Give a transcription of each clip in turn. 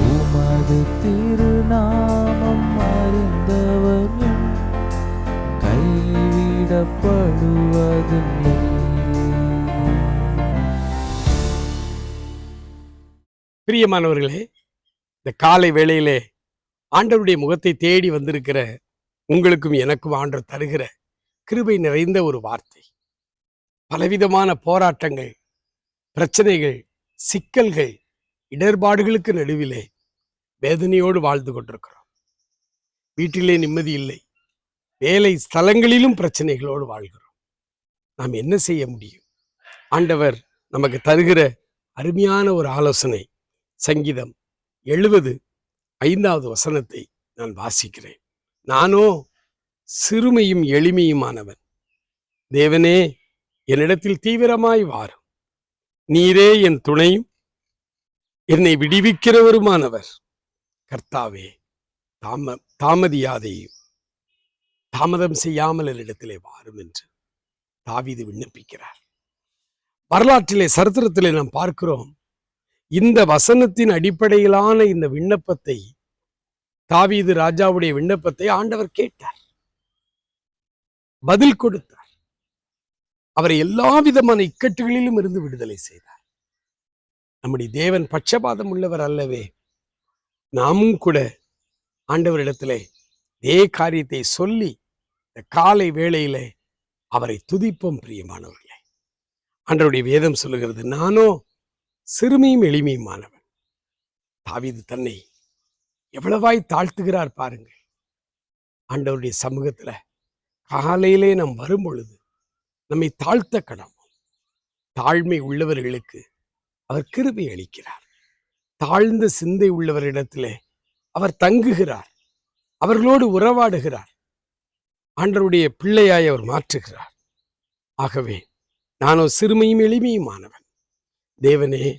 உமது திருநாமம் அறிந்தவர் கைவிடப்படுவதில்லை பிரியமானவர்களே இந்த காலை வேளையிலே ஆண்டவருடைய முகத்தை தேடி வந்திருக்கிற உங்களுக்கும் எனக்கும் ஆண்டவர் தருகிற கிருபை நிறைந்த ஒரு வார்த்தை. பலவிதமான போராட்டங்கள் பிரச்சனைகள் சிக்கல்கள் இடர்பாடுகளுக்கு நடுவிலே வேதனையோடு வாழ்ந்து கொண்டிருக்கிறோம். வீட்டிலே நிம்மதி இல்லை. வேலை ஸ்தலங்களிலும் பிரச்சனைகளோடு வாழ்கிறோம். நாம் என்ன செய்ய முடியும்? ஆண்டவர் நமக்கு தருகிற அருமையான ஒரு ஆலோசனை சங்கீதம் எழுபது ஐந்தாவது வசனத்தை நான் வாசிக்கிறேன். நானோ சிறுமையும் எளிமையுமானவன். தேவனே என்னிடத்தில் தீவிரமாய் வாரும். நீரே என் துணையும். என்னை விடுவிக்கிறவருமானவர். கர்த்தாவே தாம தாமதியாதையும் தாமதம் செய்யாமல் என்னிடத்திலே வாரும் என்று தாவீது விண்ணப்பிக்கிறார். வரலாற்றிலே சரித்திரத்திலே நாம் பார்க்கிறோம். இந்த வசனத்தின் அடிப்படையிலான இந்த விண்ணப்பத்தை தாவீது ராஜாவுடைய விண்ணப்பத்தை ஆண்டவர் கேட்டார். பதில் கொடுத்தார். அவரை எல்லா விதமான இக்கட்டுகளிலும் இருந்து விடுதலை செய்தார். நம்முடைய தேவன் பட்சபாதம் உள்ளவர் அல்லவே நாமும் கூட ஆண்டவரிடத்திலே இதே காரியத்தை சொல்லி இந்த காலை வேளையிலே அவரை துதிப்போம் பிரியமானவர்களே. ஆண்டவருடைய வேதம் சொல்லுகிறது நானோ சிறுமியும் எளிமையுமானவன். தாவிது தன்னை எவ்வளவாய் தாழ்த்துகிறார் பாருங்கள். ஆண்டவருடைய சமூகத்துல காலையிலே நாம் வரும் பொழுது நம்மை தாழ்த்த கடவும் தாழ்மை உள்ளவர்களுக்கு அவர் கிருபை அளிக்கிறார். தாழ்ந்த சிந்தை உள்ளவரிடத்திலே அவர் தங்குகிறார். அவர்களோடு உறவாடுகிறார். ஆண்டருடைய பிள்ளையாய் அவர் மாற்றுகிறார். ஆகவே நானோ சிறுமையும் எளிமையுமானவன். தேவனே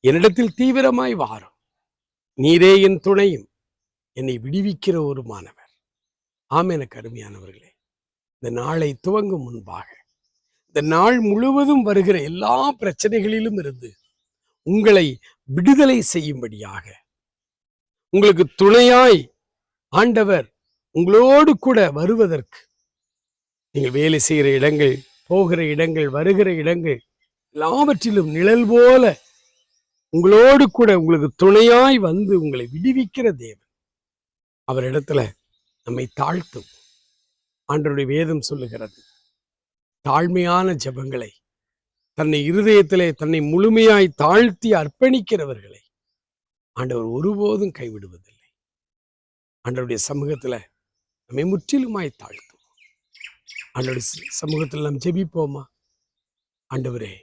என்னிடத்தில் தீவிரமாய் வாரும் நீரே என் துணையும் என்னை விடுவிக்கிற ஒரு மாணவர் ஆம் எனக்கு அருமையானவர்களே இந்த நாளை துவங்கும் முன்பாக இந்த நாள் முழுவதும் வருகிற எல்லா பிரச்சனைகளிலும் இருந்து உங்களை விடுதலை செய்யும்படியாக. உங்களுக்கு துணையாய் ஆண்டவர் உங்களோடு கூட வருவதற்கு நீங்கள் வேலை செய்கிற இடங்கள் போகிற இடங்கள் வருகிற இடங்கள் எல்லாவற்றிலும் நிழல் போல உங்களோடு கூட உங்களுக்கு துணையாய் வந்து உங்களை விடுவிக்கிற தேவன். அவரிடத்துல நம்மை தாழ்த்தும். ஆண்டருடைய வேதம் சொல்லுகிறது. தாழ்மையான ஜெபங்களை தன்னை இருதயத்திலே தன்னை முழுமையாய் தாழ்த்தி அர்ப்பணிக்கிறவர்களை ஆண்டவர் ஒருபோதும் கைவிடுவதில்லை. ஆண்டவருடைய சமூகத்துல நம்மை முற்றிலுமாய் தாழ்த்துவோம். ஆண்டவருடைய சமூகத்தில் நாம் ஜெபிப்போமா? ஆண்டவரே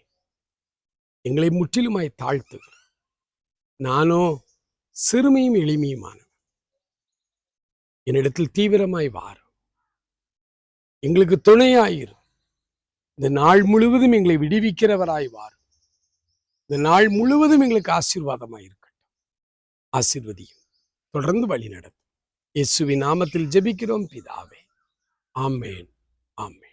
எங்களை முற்றிலுமாய் தாழ்த்துகிறோம் நானோ சிறுமையும் எளிமையுமானவன் என்னிடத்தில் தீவிரமாய் வாரும். எங்களுக்கு துணையாயிரும் இந்த நாள் முழுவதும் எங்களை விடுவிக்கிறவராய் வாரும் இந்த நாள் முழுவதும் எங்களுக்கு ஆசீர்வாதமாக இருக்கட்டும். ஆசீர்வதியும். தொடர்ந்து வழி நடத்தும் இயேசுவின் நாமத்தில் ஜெபிக்கிறோம் பிதாவே. ஆமேன். ஆமேன்.